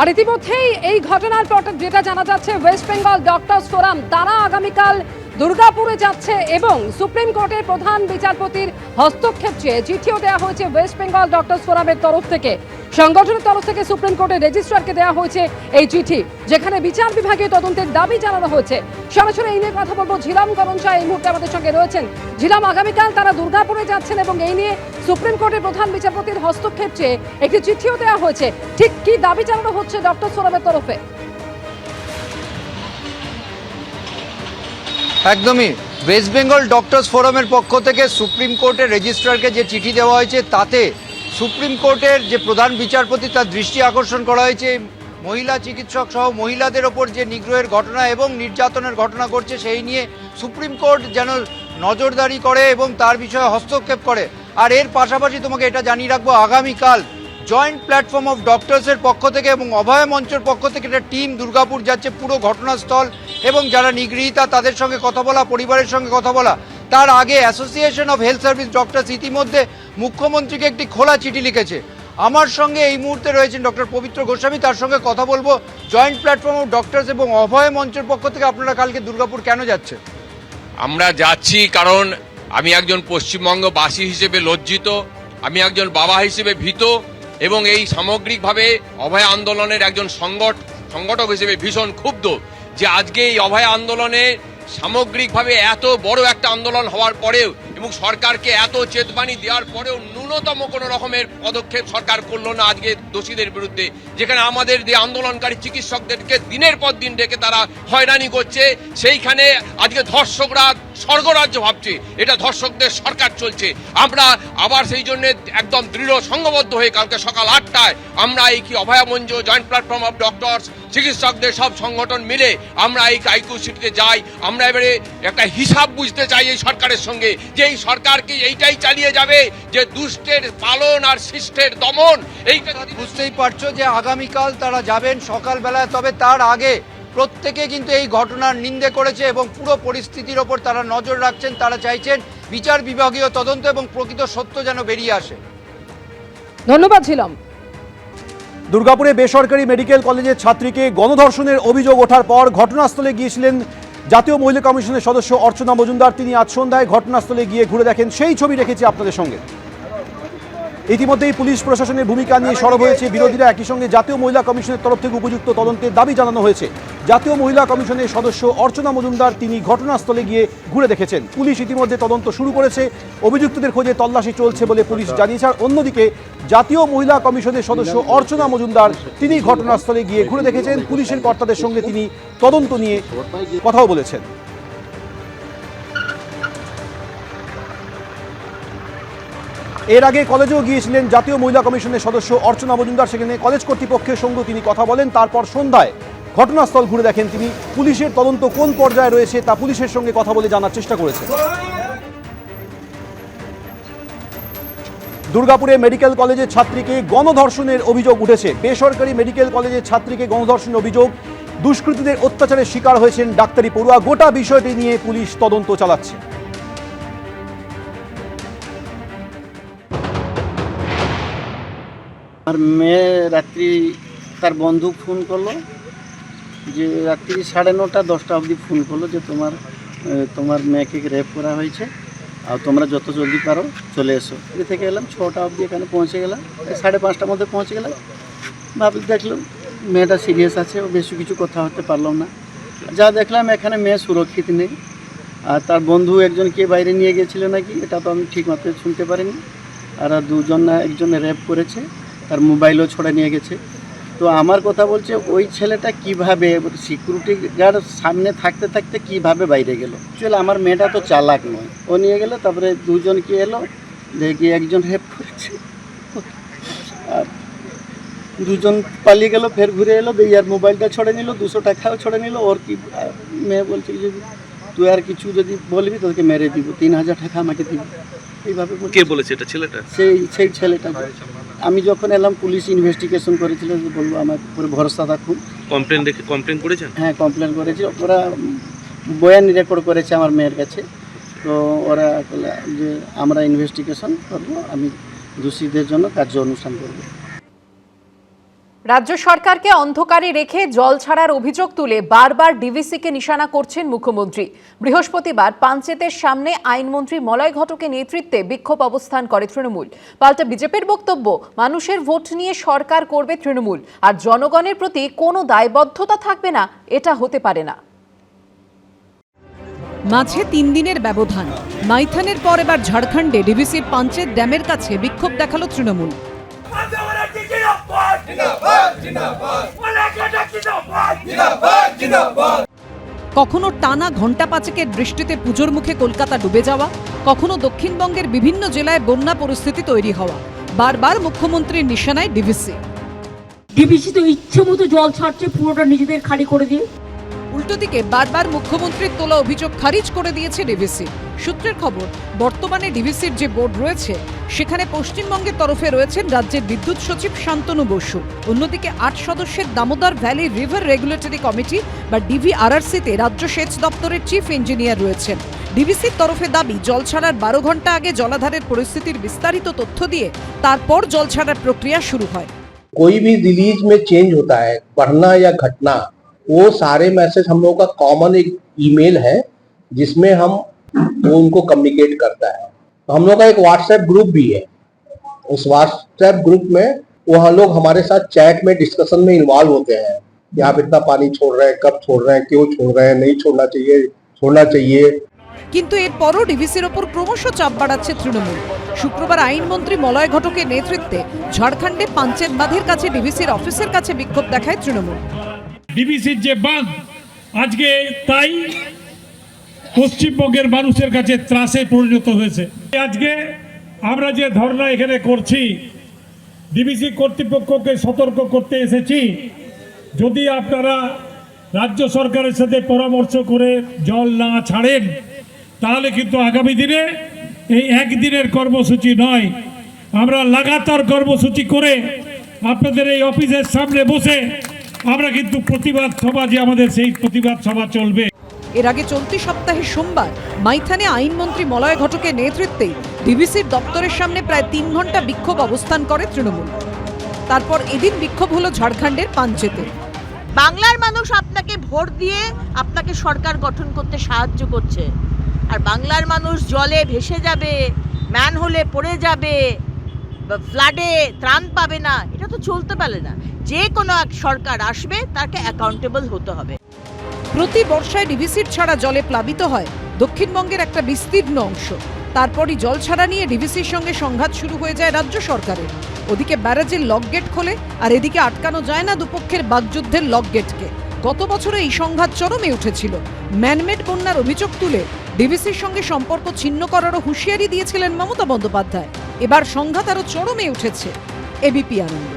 আর ইতিমধ্যেই এই ঘটনার পর যেটা জানা যাচ্ছে ওয়েস্ট বেঙ্গল ডক্টর ফোরাম তারা আগামীকাল দুর্গাপুরে যাচ্ছে এবং সুপ্রিম কোর্টের প্রধান বিচারপতির হস্তক্ষেপ চেয়ে চিঠিও দেওয়া হয়েছে ওয়েস্ট বেঙ্গল ডক্টরস ফোরামের তরফ থেকে। সংগঠনের তরফ থেকে সুপ্রিম কোর্টের রেজিস্ট্রারকে দেওয়া হয়েছে এই চিঠি, যেখানে বিচার বিভাগীয় তদন্তের দাবি জানানো হয়েছে। সরাসরি এই নিয়ে কথা বলব ঝিলাম করণ শাহ এই মুহূর্তে আমাদের সঙ্গে রয়েছেন ঝিলাম আগামীকাল তারা দুর্গাপুরে যাচ্ছেন এবং এই নিয়ে সুপ্রিম কোর্টের প্রধান বিচারপতির হস্তক্ষেপ চেয়ে একটি চিঠিও দেওয়া হয়েছে। ঠিক কি দাবি জানানো হচ্ছে ডক্টর ফোরামের তরফে? একদমই। ওয়েস্ট বেঙ্গল ডক্টরস ফোরামের পক্ষ থেকে সুপ্রিম কোর্টের রেজিস্ট্রারকে যে চিঠি দেওয়া হয়েছে, তাতে সুপ্রিম কোর্টের যে প্রধান বিচারপতি, তার দৃষ্টি আকর্ষণ করা হয়েছে। মহিলা চিকিৎসক সহ মহিলাদের ওপর যে নিগ্রহের ঘটনা এবং নির্যাতনের ঘটনা ঘটছে, সেই নিয়ে সুপ্রিম কোর্ট যেন নজরদারি করে এবং তার বিষয়ে হস্তক্ষেপ করে। আর এর পাশাপাশি তোমাকে এটা জানিয়ে রাখব, আগামীকাল জয়েন্ট প্ল্যাটফর্ম অফ ডক্টরসের পক্ষ থেকে এবং অভয় মঞ্চের পক্ষ থেকে একটা টিম দুর্গাপুর যাচ্ছে, পুরো ঘটনাস্থল এবং যারা নিগৃহীতা তাদের সঙ্গে কথা বলা, পরিবারের সঙ্গে কথা বলা। তার আগে association of health service doctors ইতিমধ্যে মুখ্যমন্ত্রীকে একটি খোলা চিঠি লিখেছে। আমার সঙ্গে এই মুহূর্তে রয়েছেন ডক্টর পবিত্র গোস্বামী, তার সঙ্গে কথা বলব জয়েন্ট প্ল্যাটফর্ম অফ ডক্টরস এবং অভয় মঞ্চের পক্ষ থেকে আপনারা কালকে দুর্গাপুর কেন যাচ্ছে আমরা যাচ্ছি কারণ আমি একজন পশ্চিমবঙ্গবাসী হিসেবে লজ্জিত, আমি একজন বাবা হিসেবে ভীত এবং এই সামগ্রিকভাবে অভয় আন্দোলনের একজন সংগঠ সংগঠক হিসেবে ভীষণ ক্ষুব্ধ যে আজকে এই অভয় আন্দোলনে সামগ্রিকভাবে এত বড় একটা আন্দোলন হওয়ার পরেও এবং সরকারকে এত চেতবানি দেওয়ার পরেও ন্যূনতম কোনো রকমের পদক্ষেপ সরকার করল না আজকে দোষীদের বিরুদ্ধে। যেখানে আমাদের যে আন্দোলনকারী চিকিৎসকদেরকে দিনের পর দিন ডেকে তারা হয়রানি করছে, সেইখানে আজকে ধর্ষকরা স্বর্গরাজ্য ভাবছে, এটা ধর্ষকদের সরকার চলছে। আমরা আবার সেই জন্য একদম দৃঢ় সংঘবদ্ধ হয়ে কালকে সকাল আটটায় আমরা এই কি অভয়ামঞ্জ জয়েন্ট প্ল্যাটফর্ম অফ ডক্টরস চিকিৎসকদের সব সংগঠন মিলে আমরা এই কাইকু সিটিতে যাই। আমরা এবারে একটা হিসাব বুঝতে চাই এই সরকারের সঙ্গে যে এই সরকার কি এইটাই চালিয়ে যাবে, যে দুষ্টের পালন আর শিষ্টের দমন, এইটা বুঝতেই পারছ যে আগামীকাল তারা যাবেন সকালবেলায়, তবে তার আগে প্রত্যেকে কিন্তু এই ঘটনার নিন্দে করেছে এবং পুরো পরিস্থিতির ওপর তারা নজর রাখছেন তারা চাইছেন বিচার বিভাগীয় তদন্ত এবং প্রকৃত সত্য যেন বেরিয়ে আসে। ধন্যবাদ ছিলাম দুর্গাপুরে বেসরকারি মেডিকেল কলেজের ছাত্রীকে গণধর্ষণের অভিযোগ ওঠার পর ঘটনাস্থলে গিয়েছিলেন জাতীয় মহিলা কমিশনের সদস্য অর্চনা মজুমদার। তিনি আজ সন্ধ্যায় ঘটনাস্থলে গিয়ে ঘুরে দেখেন সেই ছবি রেখেছি আপনাদের সঙ্গে। ইতিমধ্যেই পুলিশ প্রশাসনের ভূমিকা নিয়ে সরব হয়েছে বিরোধীরা। একই সঙ্গে জাতীয় মহিলা কমিশনের তরফ থেকে উপযুক্ত তদন্তের দাবি জানানো হয়েছে। জাতীয় মহিলা কমিশনের সদস্য অর্চনা মজুমদার তিনি ঘটনাস্থলে গিয়ে ঘুরে দেখেছেন। পুলিশ ইতিমধ্যে তদন্ত শুরু করেছে। অভিযুক্তদের খোঁজে তল্লাশি চলছে বলে পুলিশ জানিয়েছে। আর অন্যদিকে, জাতীয় মহিলা কমিশনের সদস্য অর্চনা মজুমদার তিনি ঘটনাস্থলে গিয়ে ঘুরে দেখেছেন। পুলিশের কর্তাদের সঙ্গে তিনি তদন্ত নিয়ে কথাও বলেছেন। এর আগে কলেজেও গিয়েছিলেন জাতীয় মহিলা কমিশনের সদস্য অর্চনা মজুমদার। সেখানে কলেজ কর্তৃপক্ষের সঙ্গে তিনি কথা বলেন। তারপর সন্ধ্যায় ঘটনাস্থল ঘুরে দেখেন তিনি পুলিশের তদন্ত কোন পর্যায়ে রয়েছে তা পুলিশের সঙ্গে কথা বলে জানার চেষ্টা করেছেন। দুর্গাপুরে মেডিকেল কলেজের ছাত্রীকে গণধর্ষণের অভিযোগ উঠেছে। বেসরকারি মেডিকেল কলেজের ছাত্রীকে গণধর্ষণের অভিযোগ। দুষ্কৃতীদের অত্যাচারের শিকার হয়েছেন ডাক্তারি পড়ুয়া। গোটা বিষয়টি নিয়ে পুলিশ তদন্ত চালাচ্ছে। আমার মেয়ে রাত্রি তার বন্ধু ফোন করল যে রাত্রি সাড়ে নটা, দশটা অবধি ফোন করল যে তোমার তোমার মেয়েকে রেপ করা হয়েছে। আর তোমরা যত জলদি পারো চলে এসো। এ থেকে এলাম, ছটা অবধি এখানে পৌঁছে গেলাম। সাড়ে পাঁচটার মধ্যে পৌঁছে গেলাম। ভাবি দেখলাম মেয়েটা সিরিয়াস আছে, ও বেশি কিছু কথা হতে পারলাম না। যা দেখলাম, এখানে মেয়ে সুরক্ষিত নেই। আর তার বন্ধু একজনকে বাইরে নিয়ে গেছিল নাকি, এটা তো আমি ঠিক মতো শুনতে পারিনি। আর আর দুজন না, একজন র্যাপ করেছে। তার মোবাইলও ছড়ে নিয়ে গেছে। তো আমার কথা বলছে ওই ছেলেটা কীভাবে সিকিউরিটি গার্ড সামনে থাকতে থাকতে কীভাবে বাইরে গেল? চলে আমার মেয়েটা তো চালাক নয়। ও নিয়ে গেল তারপরে দুজন কি এলো? দেখি একজন রেপ করেছে। আর দুজন পালিয়ে গেল ফের ঘুরে এলো দিয়ে আর মোবাইলটা ছড়ে নিল দুশো টাকাও ছড়ে নিল। ওর কি মেয়ে বলছে যদি তুই আর কিছু যদি বলবি তোকে মেরে দিব তিন হাজার টাকা আমাকে দিবি। এইভাবে। কে বলেছে এটা ছেলেটা? সেই সেই ছেলেটা আমি যখন এলাম পুলিশ ইনভেস্টিগেশন করেছিল যে বলব আমার উপরে ভরসা রাখুন। কমপ্লেন দেখে কমপ্লেন করেছেন? হ্যাঁ কমপ্লেন করেছি। ওরা বয়ান রেকর্ড করেছে আমার মেয়ের কাছে। তো ওরা যে আমরা ইনভেস্টিগেশন করব আমি দোষীদের জন্য কার্য অনুষ্ঠান করব। রাজ্য সরকারকে অন্ধকারে রেখে জল ছাড়ার অভিযোগ তুলে বারবার ডিভিসিকে নিশানা করছেন মুখ্যমন্ত্রী। বৃহস্পতিবার পাঞ্চেতের সামনে আইনমন্ত্রী মলয় ঘটকের নেতৃত্বে বিক্ষোভ অবস্থান করে তৃণমূল। পাল্টা বিজেপির বক্তব্য, মানুষের ভোট নিয়ে সরকার করবে তৃণমূল। আর জনগণের প্রতি কোনো দায়বদ্ধতা থাকবে না, এটা হতে পারে না। মাঝে তিন দিনের ব্যবধান। মাইথানের পর এবার ঝাড়খণ্ডে ডিভিসির পাঞ্চেত ড্যামের কাছে বিক্ষোভ দেখাল তৃণমূল। কখনো টানা ঘণ্টা পাঁচেকের বৃষ্টিতে পুজোর মুখে কলকাতা ডুবে যাওয়া কখনো দক্ষিণবঙ্গের বিভিন্ন জেলায় বন্যা পরিস্থিতি তৈরি হওয়া বারবার মুখ্যমন্ত্রীর নিশানায় ডিভিসি। ডিবিসি তো ইচ্ছে মতো জল ছাড়ছে পুরোটা নিজেদের খালি করে দিয়ে। উল্টো দিকে বারবার মুখ্যমন্ত্রীর তোলা অভিযোগ খারিজ করে দিয়েছে ডিভিসি সূত্রের খবর বর্তমানে ডিভিসির যে বোর্ড রয়েছে সেখানে পশ্চিমবঙ্গের তরফে রয়েছেন রাজ্যের বিদ্যুৎ সচিব শান্তনু বসু অন্যদিকে আট সদস্যের Damodar valley river regulatory committee বা ডিভিআরআরসিতে রাজ্য সেচ দপ্তরের চিফ ইঞ্জিনিয়ার রয়েছেন ডিভিসির তরফে দাবি জল ছাড়ার বারো ঘন্টা আগে জলাধারের পরিস্থিতির বিস্তারিত তথ্য দিয়ে তারপর জল ছাড়ার প্রক্রিয়া শুরু হয় कोई भी रिलीज में चेंज होता है बढ़ना या घटना वो सारे मैसेज हम लोगों का कॉमन एक ईमेल है जिसमें हम वो उनको कम्युनिकेट करता है तो हम लोग का एक व्हाट्सएप ग्रुप भी है उस व्हाट्सएप ग्रुप में वो हम लोग हमारे साथ चैट में डिस्कशन में इन्वॉल्व होते हैं कि आप इतना पानी छोड़ रहे हैं कब छोड़ रहे हैं क्यों छोड़ रहे हैं नहीं छोड़ना चाहिए छोड़ना चाहिए কিন্তু এরপরও ডিভিসির ওপর ক্রমশ চাপ বাড়াচ্ছে তৃণমূল শুক্রবার আইনমন্ত্রী মলয় ঘটকের নেতৃত্বে ঝাড়খণ্ডে পাঞ্চেত বাঁধের কাছে ডিভিসির অফিসের কাছে বিক্ষোভ দেখায় তৃণমূল ডিবিসির যে বাঁধ, আজকে তাই পশ্চিমবঙ্গের মানুষের কাছে ত্রাসে পরিণত হয়েছে। আজকে আমরা যে ধর্ণা এখানে করছি ডিবিসি কর্তৃপক্ষকে সতর্ক করতে এসেছি। যদি আপনারা রাজ্য সরকারের সাথে পরামর্শ করে জল না ছাড়েন, তাহলে কিন্তু আগামী দিনে এই একদিনের কর্মসূচি নয়। আমরা লাগাতার কর্মসূচি করে আপনাদের এই অফিসের সামনে বসে আমরা কিন্তু প্রতিবাদ সভা যে আমাদের সেই প্রতিবাদ সভা চলবে। এর আগে চলতি সপ্তাহে সোমবার মাইথানে আইনমন্ত্রী মলয় ঘটকের নেতৃত্বে ডিভিসির দপ্তরের সামনে প্রায় তিন ঘণ্টা বিক্ষোভ অবস্থান করে তৃণমূল। তারপর এদিন বিক্ষোভ হলো ঝাড়খণ্ডের পাঞ্চেতে। বাংলার মানুষ আপনাকে ভোট দিয়ে আপনাকে সরকার গঠন করতে সাহায্য করছে। আর বাংলার মানুষ জলে ভেসে যাবে ম্যান হলে পড়ে যাবে ফ্লাডে ত্রাণ পাবে না, এটা তো চলতে পারে না। যে কোনো এক সরকার আসবে, তাকে অ্যাকাউন্টেবল হতে হবে। প্রতি বর্ষায় ডিভিসির ছাড়া জলে প্লাবিত হয়, দক্ষিণবঙ্গের একটা বিস্তীর্ণ অংশ। তারপরই জল ছাড়া নিয়ে ডিভিসির সঙ্গে সংঘাত শুরু হয়ে যায় রাজ্য সরকারের। ওদিকে ব্যারাজের লক গেট খোলে, আর এদিকে আটকানো যায় না দুপক্ষের বাগযুদ্ধের লক গেটকে। গত বছরে এই সংঘাত চরমে উঠেছিল। ম্যানমেড বন্যার অভিযোগ তুলে, ডিভিসির সঙ্গে সম্পর্ক ছিন্ন করারও হুঁশিয়ারি দিয়েছিলেন মমতা বন্দ্যোপাধ্যায়। এবার সংঘাত আরও চরমে উঠেছে। এবিপি আনন্দ।